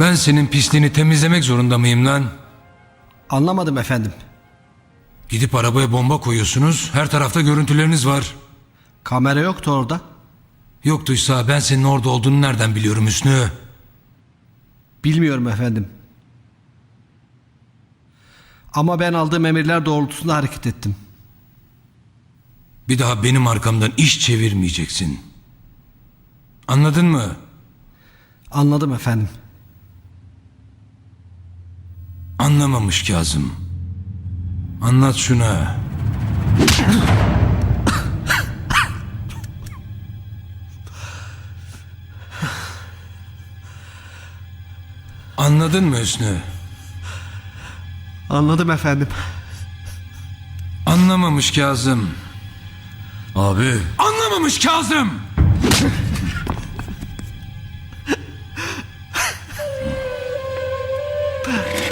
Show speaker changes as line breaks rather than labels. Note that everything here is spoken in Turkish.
Ben senin pisliğini temizlemek zorunda mıyım lan?
Anlamadım efendim.
Gidip arabaya bomba koyuyorsunuz. Her tarafta görüntüleriniz var.
Kamera yoktu orada.
Yoktuysa ben senin orada olduğunu nereden biliyorum Hüsnü?
Bilmiyorum efendim. Ama ben aldığım emirler doğrultusunda hareket ettim.
Bir daha benim arkamdan iş çevirmeyeceksin. Anladın mı?
Anladım efendim.
Anlamamış Kazım. Anlat şuna. Anladın mı Hüsnü?
Anladım efendim.
Anlamamış Kazım.
Abi
Anlamamış Kazım!